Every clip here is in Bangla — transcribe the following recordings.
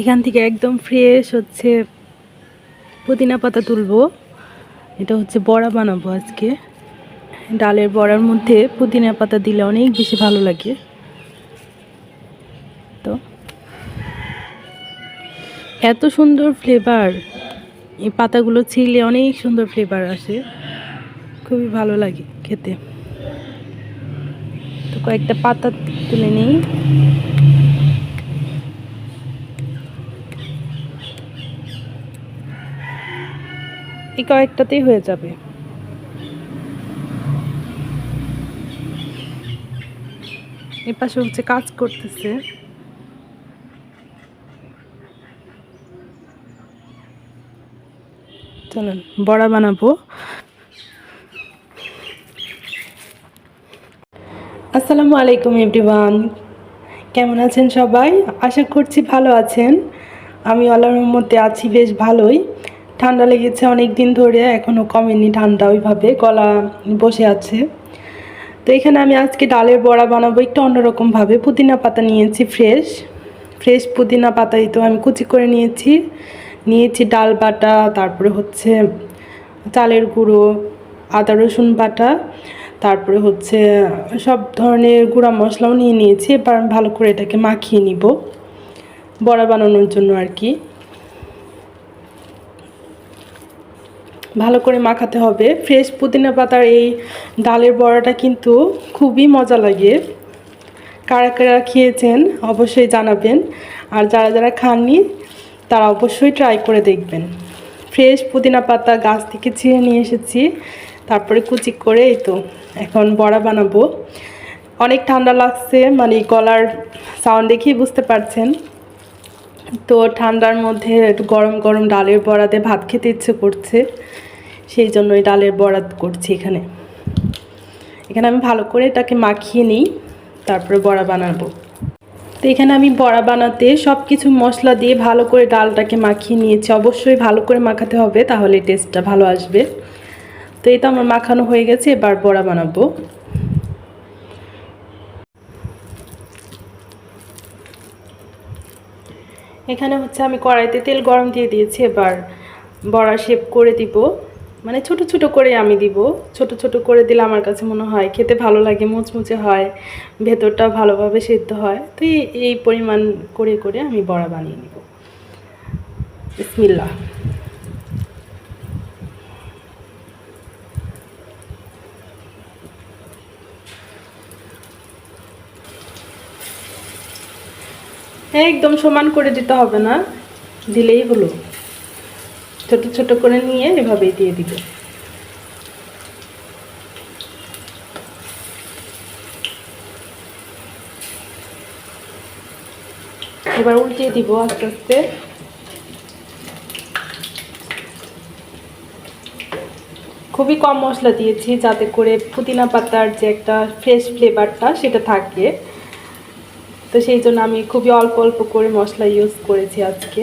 এখান থেকে একদম ফ্রেশ হচ্ছে পুদিনা পাতা তুলবো। এটা হচ্ছে বড়া বানাবো আজকে। ডালের বড়ার মধ্যে পুদিনা পাতা দিলে অনেক বেশি ভালো লাগে। তো এত সুন্দর ফ্লেভার এই পাতাগুলো ছিলে অনেক সুন্দর ফ্লেভার আসে। খুবই ভালো লাগে খেতে। তো কয়েকটা পাতা তুলে নিই। এই কয়েকটাতেই হয়ে যাবে। এর পাশে হচ্ছে কাজ করতেছে। চলুন, বড়া বানাবো। আসসালামু আলাইকুম এভরিওয়ান। কেমন আছেন সবাই? আশা করছি ভালো আছেন। আমি আল্লাহর মধ্যে আছি, বেশ ভালোই। ঠান্ডা লেগেছে অনেক দিন ধরে এখনও কমেনি ঠান্ডা, ওইভাবে গলা বসে আছে। তো এখানে আমি আজকে ডালের বড়া বানাবো, একটু অন্যরকমভাবে পুদিনা পাতা নিয়েছি ফ্রেশ ফ্রেশ পুদিনা পাতাই তো আমি কুচি করে নিয়েছি। নিয়েছি ডাল বাটা, তারপরে হচ্ছে চালের গুঁড়ো, আদা রসুন বাটা, তারপরে হচ্ছে সব ধরনের গুঁড়া মশলাও নিয়ে নিয়েছি। এবার ভালো করে এটাকে মাখিয়ে নিব, বড়া বানানোর জন্য আর কি। ভালো করে মাখাতে হবে। ফ্রেশ পুদিনা পাতার এই ডালের বড়াটা কিন্তু খুবই মজা লাগে। কারা কারা খেয়েছেন অবশ্যই জানাবেন। আর যারা যারা খাননি, তারা অবশ্যই ট্রাই করে দেখবেন। ফ্রেশ পুদিনা পাতা গাছ থেকে ছিঁড়ে নিয়ে এসেছি। তারপরে কুচি করে এই তো এখন বড়া বানাবো। অনেক ঠান্ডা লাগছে মানে গলার সাউন্ড দেখেই বুঝতে পারছেন। তো ঠান্ডার মধ্যে একটু গরম গরম ডালের বড়াতে ভাত খেতে ইচ্ছে করছে। সেই জন্য জন্যই ডালের বরাত করছি এখানে। এখানে আমি ভালো করে এটাকে মাখিয়ে নিই, তারপরে বড়া বানাবো। তো এখানে আমি বড়া বানাতে সব কিছু মশলা দিয়ে ভালো করে ডালটাকে মাখিয়ে নিয়েছি। অবশ্যই ভালো করে মাখাতে হবে, তাহলে টেস্টটা ভালো আসবে। তো এই তো আমার মাখানো হয়ে গেছে, এবার বড়া বানাবো। এখানে হচ্ছে আমি কড়াইতে তেল গরম দিয়ে দিয়েছি, এবার বড়া শেপ করে দিব। মানে ছোট ছোট করে আমি দিব। ছোট ছোট করে দিলে আমার কাছে মনে হয় খেতে ভালো লাগে, মুচমুচে হয় ভেতরটা ভালোভাবে সেদ্ধ হয়। তো এই- পরিমাণ করে করে আমি বড়া বানিয়ে নিব। বিসমিল্লাহ। হ্যাঁ একদম সমান করে দিতে হবে না, দিলেই হলো। ছোট ছোট করে নিয়ে এভাবেই দিয়ে দিব। এবার উল্টিয়ে দিব আস্তে আস্তে। খুবই কম মশলা দিয়েছি যাতে করে পুদিনা পাতার যে একটা ফ্রেশ ফ্লেভারটা সেটা থাকে। তো সেই জন্য আমি খুবই অল্প অল্প করে মশলা ইউজ করেছি আজকে।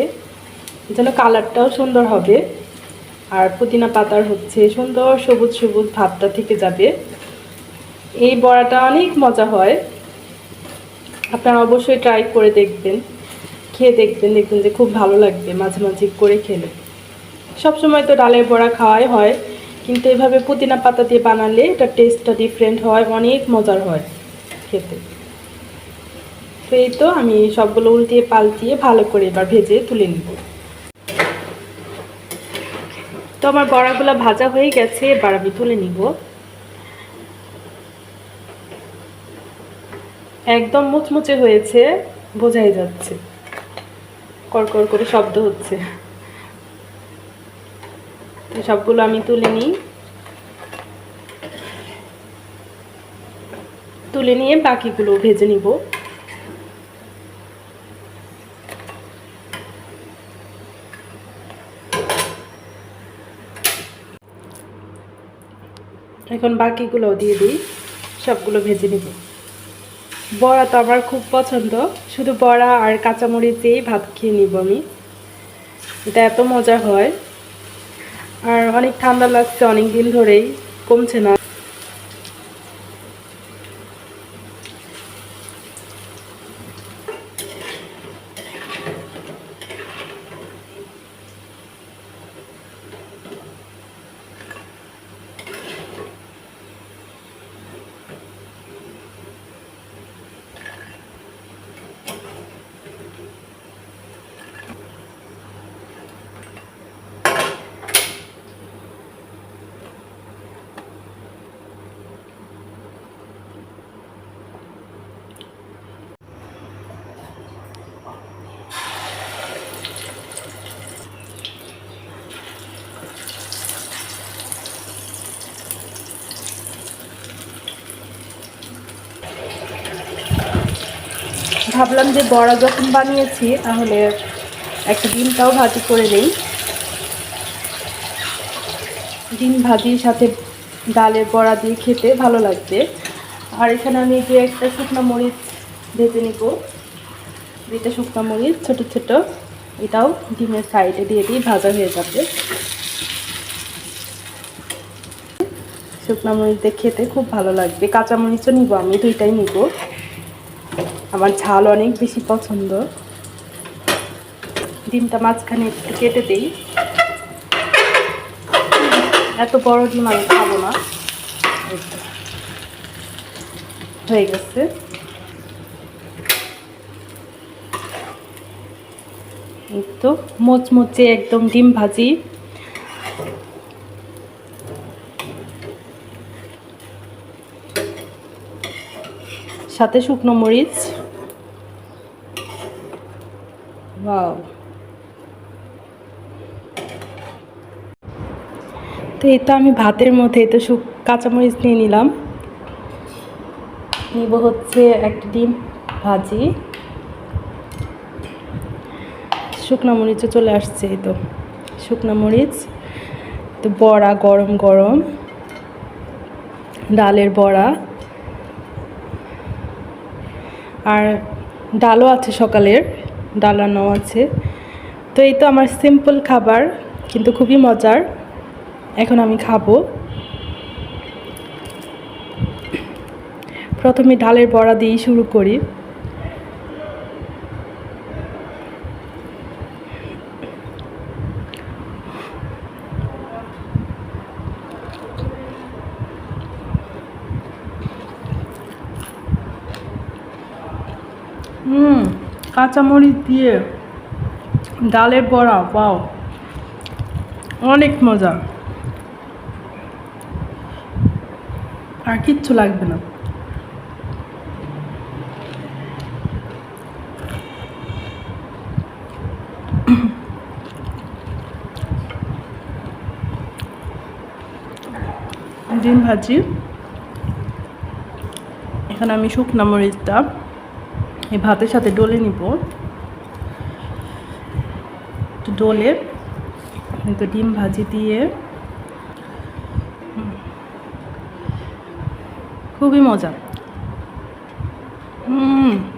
যেন কালারটাও সুন্দর হবে। আর পুদিনা পাতার হচ্ছে সুন্দর সবুজ সবুজ ভাবটা থেকে যাবে। এই বড়াটা অনেক মজা হয়। আপনারা অবশ্যই ট্রাই করে দেখবেন। খেয়ে দেখবেন দেখবেন যে খুব ভালো লাগবে মাঝে মাঝে করে খেলে। সবসময় তো ডালের বড়া খাওয়াই হয়, কিন্তু এভাবে পুদিনা পাতা দিয়ে বানালে এটা টেস্টটা ডিফারেন্ট হয়, অনেক মজার হয় খেতে। তো এই তো আমি সবগুলো উল্টিয়ে পাল্টিয়ে ভালো করে এবার ভেজে তুলে নিব। তো আমার বড়াগুলো ভাজা হয়ে গেছে, এবার আমি তুলে নিব। একদম মুচমুচে হয়েছে, বোঝাই যাচ্ছে। কড়কড় করে শব্দ হচ্ছে। তো সবগুলো আমি তুলে নিই। তুলে নিয়ে বাকিগুলো ভেজে নিব। এখন বাকিগুলোও দিয়ে দিই, সবগুলো ভেজে নিব। বড়া তো আমার খুব পছন্দ, শুধু বড়া আর কাঁচামরিচ দিয়েই ভাত খেয়ে নিব আমি। এটা এত মজা হয়। আর অনেক ঠান্ডা লাগছে অনেক দিন ধরেই কমছে না। ভাবলাম যে বড়া যখন বানিয়েছি, তাহলে একটা ডিমটাও ভাজি করে নিই। ডিম ভাজির সাথে ডালের বড়া দিয়ে খেতে ভালো লাগবে। আর এখানে আমি যে একটা শুকনো মরিচ ভেজে নিব, দুইটা শুকনো মরিচ, ছোটো ছোটো, এটাও ডিমের সাইডে দিয়ে দিয়ে ভাজা হয়ে যাবে। শুকনো মরিচ দিয়ে খেতে খুব ভালো লাগবে। কাঁচা মরিচও নিব আমি, দুইটাই নিব। আমার ঝাল অনেক বেশি পছন্দ। ডিমটা মাঝখানে একটু কেটে দিই। এত বড় ডিম আমি খাব না। হয়ে গেছে। এই তো মোচমোচে একদম ডিম ভাজি। সাথে শুকনো মরিচ। ওয়াও তো এই তো আমি ভাতের মধ্যে তো শুক কাঁচামরিচ নিয়ে নিলাম। নিব হচ্ছে একটা ডিম ভাজি। শুকনো মরিচও চলে আসছে এই তো। শুকনো মরিচ, তো বড়া গরম গরম। ডালের বড়া। আর ডালও আছে সকালের ডাল আছে। তো এই তো আমার সিম্পল খাবার, কিন্তু খুবই মজার। এখন আমি খাব। প্রথমে ডালের বড়া দিয়েই শুরু করি হুম কাঁচামরিচ দিয়ে ডালের বড়া পাও অনেক মজা। আর কিচ্ছু লাগবে না। ডিম ভাজি। এখানে আমি শুকনা মরিচটা এই ভাতের সাথে ডলে নিব। ডলে তো ডিম ভাজি দিয়ে। খুবই মজা। হুম।